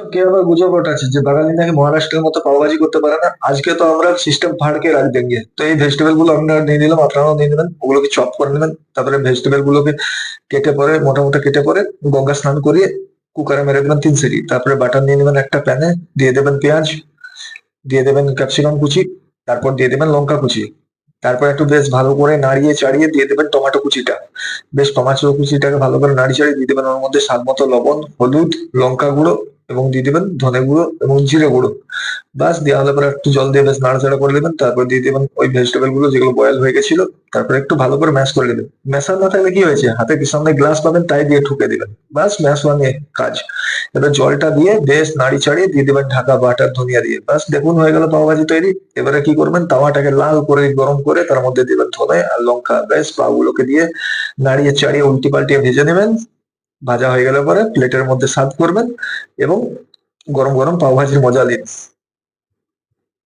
কে আবার গুজব আছে যে বাঙালি নাকি মহারাষ্ট্রের মতো পাওভাজি করতে পারে না? আজকে তো আমরা সিস্টেম ফাড়কে রাখ দেঙ্গে। তো এই ভেজিটেবলগুলো আপনারা নিয়ে নিলাম, আপনারাও নিয়ে নেবেন, ওগুলোকে চপ করে নেবেন। তারপরে ভেজিটেবল গুলোকে কেটে পরে, মোটামুটি কেটে পরে গঙ্গা স্নান করিয়ে কুকারে মেরে দেবেন তিন সিটি তারপরে বাটার নিয়ে নেবেন একটা প্যানে দিয়ে দেবেন পেঁয়াজ, দিয়ে দেবেন ক্যাপসিকাম কুচি, তারপর দিয়ে দেবেন লঙ্কা কুচি। তারপর একটু বেশ ভালো করে নাড়িয়ে চাড়িয়ে দিয়ে দেবেন টমেটো কুচিটা। বেশ টমেটো কুচিটাকে ভালো করে নাড়িয়ে চাড়িয়ে দিয়ে দেবেন ওর মধ্যে স্বাদ মতো লবণ, হলুদ, লঙ্কা গুঁড়ো এবং দিয়ে দেবেন ধনে গুঁড়ো এবং জিরে গুঁড়ো। বাস দেওয়া হলে পরে একটু জল দিয়ে বেশ নাড়াচাড়া করে দেবেন তারপর দিয়ে দেবেন ওই ভেজিটেবলগুলো যেগুলো বয়েল হয়ে গেছিল, তারপর একটু ভালো করে ম্যাশ করে দেবেন ম্যাশার না থাকলে কি হয়েছে? হাতে সামনে গ্লাস পাবেন, তাই দিয়ে ঠুকে দিবেন। বাস ম্যাশ বানিয়ে কাজ। এবার জলটা দিয়ে বেশ নাড়ি চাড়িয়ে দিয়ে দেবেন ঢাকা, বাটার, ধনিয়া দিয়ে। বাস দেখুন হয়ে গেল পাওভাজি তৈরি। এবারে কি করবেন? তাওয়াটাকে লাল করে গরম করে তার মধ্যে দেবেন ধনে আর লঙ্কা। বেশ পাগুলোকে দিয়ে নাড়িয়ে চাড়িয়ে উল্টি পাল্টিয়ে ভেজে নেবেন। ভাজা হয়ে গেলে পরে প্লেটের মধ্যে সার্ভ করবেন এবং গরম গরম পাওভাজির মজা নিন।